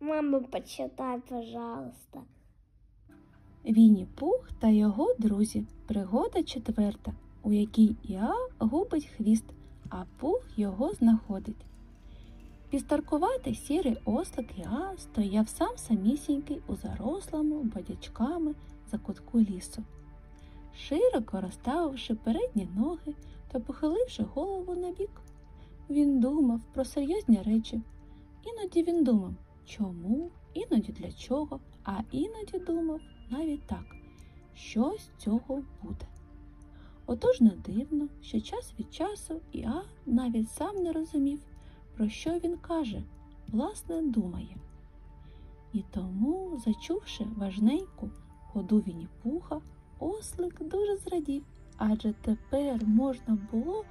Мама, почитай, пожалуйста. Вінні Пух та його друзі. Пригода четверта, у якій Іа губить хвіст, а Пух його знаходить. Підстаркуватий сірий ослик Іа стояв сам самісінький у зарослому бодячками закутку лісу. Широко розставивши передні ноги та похиливши голову на бік, він думав про серйозні речі. Іноді він думав, чому, іноді для чого, а іноді думав навіть так, що з цього буде. Отож не дивно, що час від часу Іа навіть сам не розумів, про що він каже, власне, думає. І тому, зачувши важненьку ходу Вінні-Пуха, ослик дуже зрадів, адже тепер можна було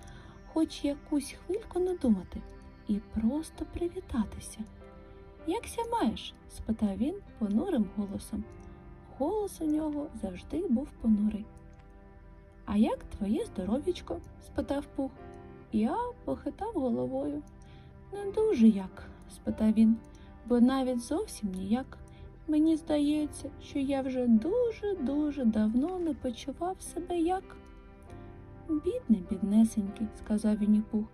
хоч якусь хвильку не думати і просто привітатися. Якся маєш? спитав він понурим голосом. Голос у нього завжди був понурий. А як твоє здоров'ячко? спитав пух. Я похитав головою. Не дуже як? спитав він, бо навіть зовсім ніяк. Мені здається, що я вже дуже-дуже давно не почував себе як. Бідний, біднесенький, сказав Вінні-Пух.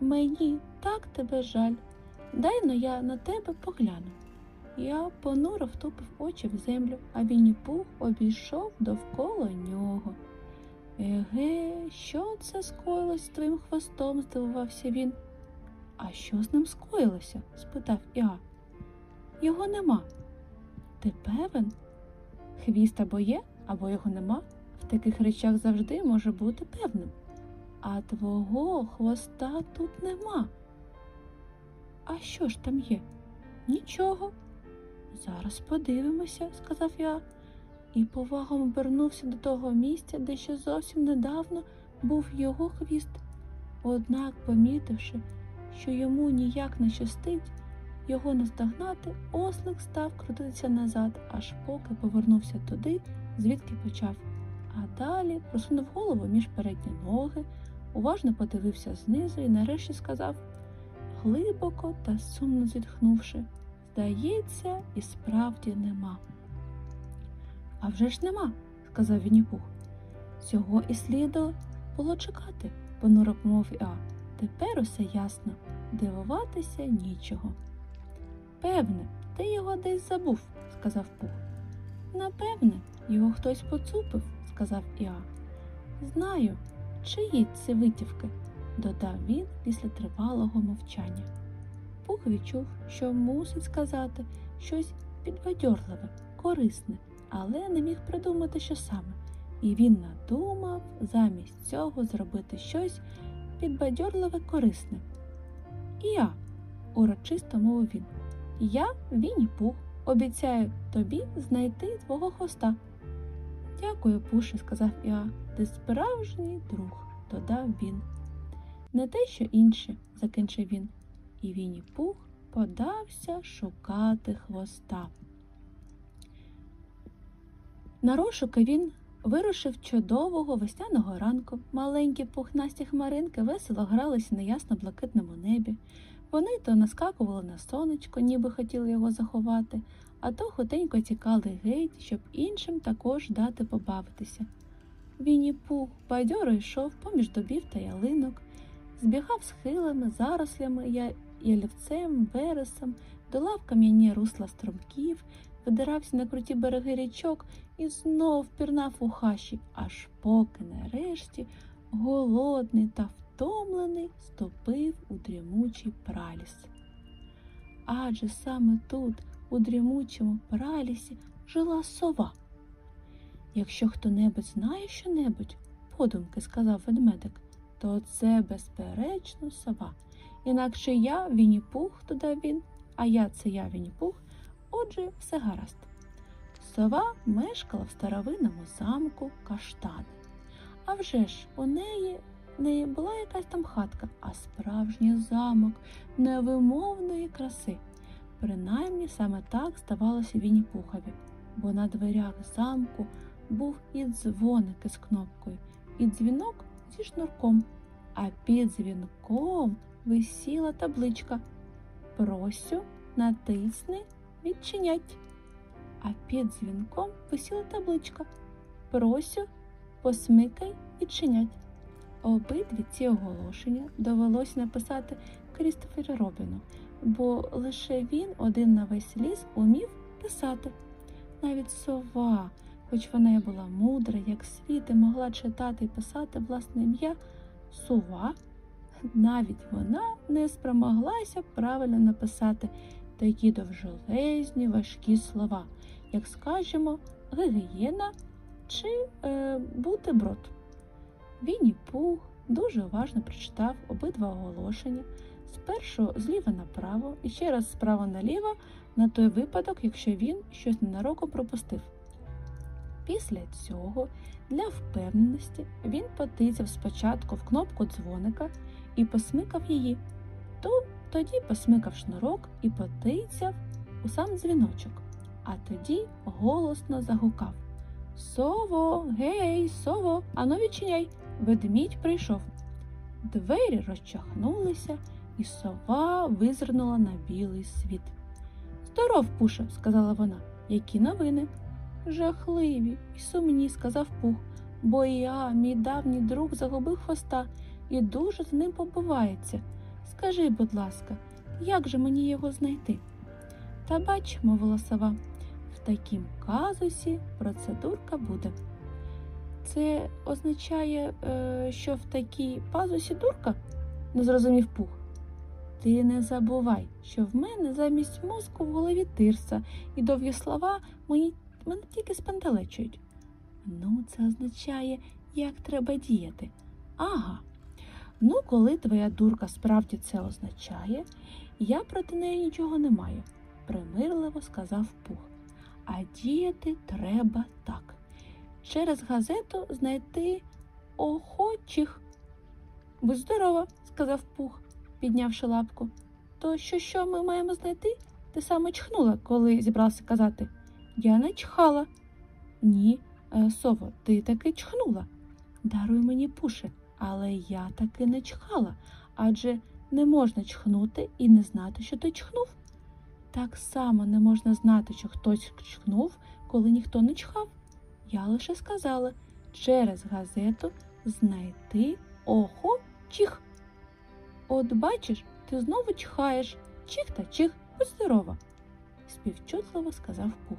Мені так тебе жаль. Дай но я на тебе погляну. Я понуро втупив очі в землю, а Вінні-Пух обійшов довкола нього. Еге, що це скоїлось з твоїм хвостом? здивувався він. А що з ним скоїлося? спитав Іа. Його нема. Ти певен? Хвіст або є, або його нема. В таких речах завжди може бути певним. А твого хвоста тут нема. А що ж там є? Нічого. Зараз подивимося, сказав я, і повагом обернувся до того місця, де ще зовсім недавно був його хвіст. Однак, помітивши, що йому ніяк не щастить його наздогнати, ослик став крутитися назад, аж поки повернувся туди, звідки почав. А далі просунув голову між передні ноги, уважно подивився знизу і нарешті сказав глибоко та сумно зітхнувши. Здається, і справді нема. А вже ж нема, сказав Вінні-Пух. Цього і слідо було чекати, понуро мовив Іа. Тепер усе ясно, дивуватися нічого. Певне, ти його десь забув, сказав Пух. Напевне, його хтось поцупив, сказав Іа. Знаю, чиї це витівки, додав він після тривалого мовчання. Пух відчув, що мусить сказати щось підбадьорливе, корисне, але не міг придумати, що саме, і він надумав замість цього зробити щось підбадьорливе корисне. І я, урочисто мовив він, я Вінні Пух, обіцяю тобі знайти твого хвоста. Дякую, Пуше, сказав Іа, ти справжній друг, додав він. Не те, що інше, закінчив він і Вінні Пух подався шукати хвоста. На розшуки він вирушив чудового весняного ранку. Маленькі пухнасті хмаринки весело гралися на ясно блакитному небі. Вони то наскакували на сонечко, ніби хотіли його заховати, а то хутенько тікали геть, щоб іншим також дати побавитися. Вінні Пух бадьоро йшов поміж дубів та ялинок, збігав схилами, зарослями ялівцем, вересом, долав кам'яні русла струмків, видирався на круті береги річок і знов пірнав у хащі, аж поки нарешті голодний та втомлений ступив у дрімучий праліс. Адже саме тут, у дрімучому пралісі, жила сова. Якщо хто-небудь знає що-небудь, подумки сказав ведмедик, то це, безперечно, сова. Інакше я Вінні-Пух, додав він, а я це я Вінні-Пух, отже, все гаразд. Сова мешкала в старовинному замку каштани. А вже ж у неї не була якась там хатка, а справжній замок невимовної краси. Принаймні саме так здавалося Вінні-Пухові, бо на дверях замку був і дзвоник із кнопкою, і дзвінок зі шнурком, а під дзвінком висіла табличка Просю натисни відчинять. А під дзвінком висіла табличка Просю, посмикай, відчинять. Обидві ці оголошення довелося написати Крістоферу Робіну, бо лише він один на весь ліс умів писати. Навіть сова, хоч вона й була мудра, як світ, і могла читати і писати власне ім'я, сова, навіть вона не спромоглася правильно написати такі довжелезні важкі слова, як скажімо, гігієна чи е, бутерброд. Вінні Пух дуже уважно прочитав обидва оголошення, спершу зліва направо і ще раз справа наліво на той випадок, якщо він щось ненароком пропустив. Після цього, для впевненості, він потицяв спочатку в кнопку дзвоника і посмикав її, то тоді посмикав шнурок і потицяв у сам дзвіночок, а тоді голосно загукав Сово, гей, сово, ану відчиняй, ведмідь прийшов. Двері розчахнулися, і сова визирнула на білий світ. Здоров, Пуше, сказала вона. Які новини? Жахливі і сумні, сказав Пух, бо я, мій давній друг, загубив хвоста і дуже з ним побувається. Скажи, будь ласка, як же мені його знайти? Та бач, мовила сова, в такім казусі процедурка буде. Це означає, е, що в такій пазусі дурка? не зрозумів Пух. Ти не забувай, що в мене замість мозку в голові тирса, і довгі слова мені, мене тільки спантелечують. Ну, це означає, як треба діяти. Ага. Ну, коли твоя дурка справді це означає, я проти неї нічого не маю, примирливо сказав Пух. А діяти треба так. Через газету знайти охочих. Будь здорова, сказав Пух, піднявши лапку. То що, що ми маємо знайти? Ти саме чхнула, коли зібрався казати. Я не чхала. Ні, е, сово, ти таки чхнула. Даруй мені пуше, але я таки не чхала, адже не можна чхнути і не знати, що ти чхнув. Так само не можна знати, що хтось чхнув, коли ніхто не чхав. Я лише сказала через газету знайти охо чих. От бачиш, ти знову чхаєш, чих та чих, будь здорова, співчутливо сказав Пух.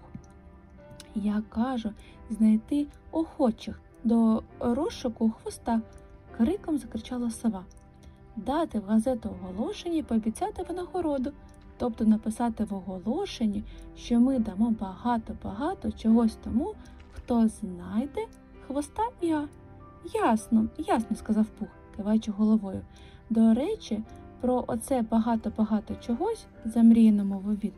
Я кажу знайти охочих до розшуку хвоста, криком закричала сова. Дати в газету оголошення і пообіцяти винагороду, тобто написати в оголошенні, що ми дамо багато-багато чогось тому, хто знайде хвоста я. Ясно, ясно, сказав Пух, киваючи головою. До речі, про оце багато-багато чогось, замріяно мовив він.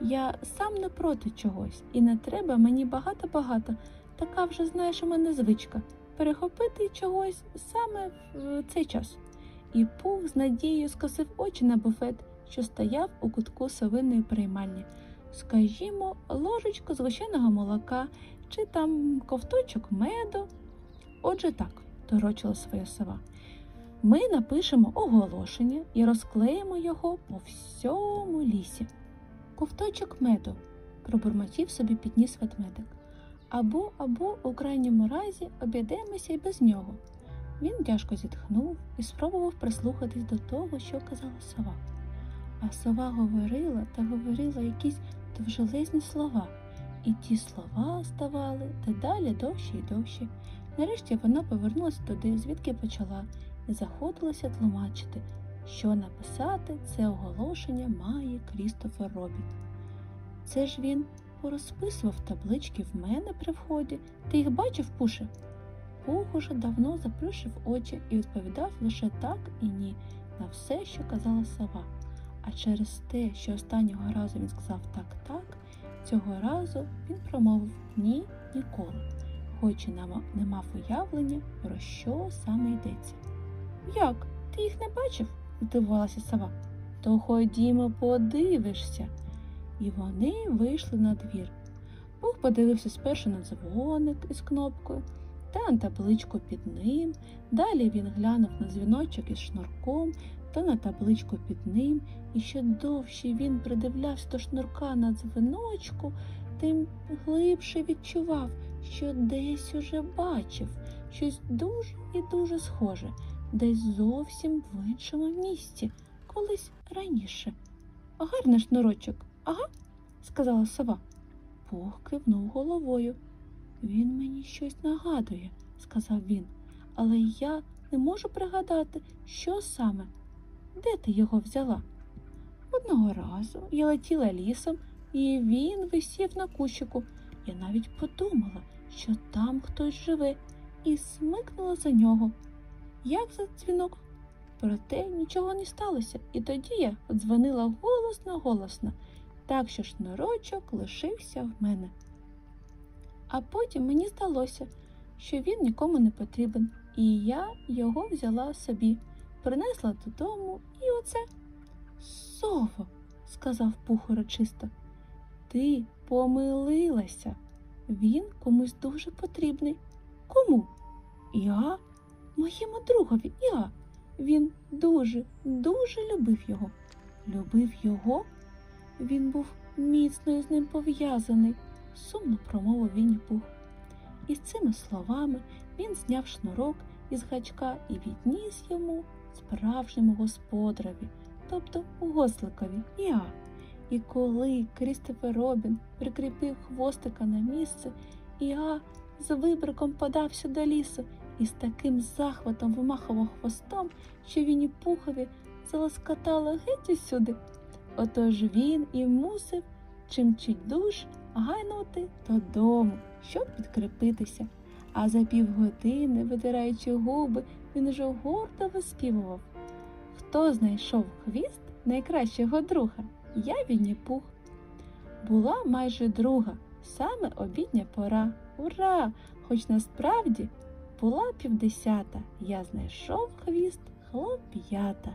Я сам не проти чогось, і не треба мені багато-багато. Така вже, знаєш, у мене звичка перехопити чогось саме в цей час. І Пух з надією скосив очі на буфет, що стояв у кутку совиної приймальні. Скажімо, ложечку звичайного молока чи там ковточок меду. Отже так, торочила своя сова. Ми напишемо оголошення і розклеїмо його по всьому лісі. Ковточок меду, пробурмотів собі підніс ведмедик. Або, або у крайньому разі обійдемося й без нього. Він тяжко зітхнув і спробував прислухатись до того, що казала сова. А сова говорила та говорила якісь довжелезні слова, і ті слова ставали дедалі довші й довші. Нарешті вона повернулася туди, звідки почала, і заходилася тлумачити, що написати це оголошення має Крістофер Робін. Це ж він порозписував таблички в мене при вході. Ти їх бачив, Пуше? Пух уже давно заплющив очі і відповідав лише так і ні на все, що казала сова. А через те, що останнього разу він сказав так-так, цього разу він промовив ні ніколи, хоч і не мав уявлення, про що саме йдеться. Як? Ти їх не бачив? Здивувалася сова. То ходімо, подивишся. І вони вийшли на двір. Пух подивився спершу на дзвоник із кнопкою, та на табличку під ним. Далі він глянув на дзвіночок із шнурком та на табличку під ним. І що довше він придивлявся до шнурка на дзвіночку, тим глибше відчував, що десь уже бачив щось дуже і дуже схоже, десь зовсім в іншому місці, колись раніше. Гарний шнурочок, ага, сказала сова. Пух кивнув головою. Він мені щось нагадує, сказав він, але я не можу пригадати, що саме. Де ти його взяла? Одного разу я летіла лісом, і він висів на кущику. Я навіть подумала, що там хтось живе, і смикнула за нього. Як за дзвінок? Проте нічого не сталося, і тоді я дзвонила голосно голосно, так що шнурочок лишився в мене. А потім мені здалося, що він нікому не потрібен, і я його взяла собі, принесла додому, і оце. Сово, сказав пух урочисто, ти помилилася. Він комусь дуже потрібний. Кому? Я? Моєму другові, я. Він дуже, дуже любив його. Любив його? Він був міцно з ним пов'язаний, сумно промовив Вінні Пух. І з цими словами він зняв шнурок із гачка і відніс йому справжньому господареві, тобто госликові, я. І коли Крістофер Робін прикріпив хвостика на місце, Іа з вибриком подався до лісу і з таким захватом вимахував хвостом, що Вінні Пухові залоскотало геть усюди. Отож він і мусив чимчить душ гайнути додому, щоб підкріпитися. А за півгодини, витираючи губи, він уже гордо виспівував. Хто знайшов хвіст найкращого друга? Я Вінні Пух. Була майже друга, саме обідня пора. Ура! Хоч насправді була півдесята. Я знайшов хвіст хлоп'ята.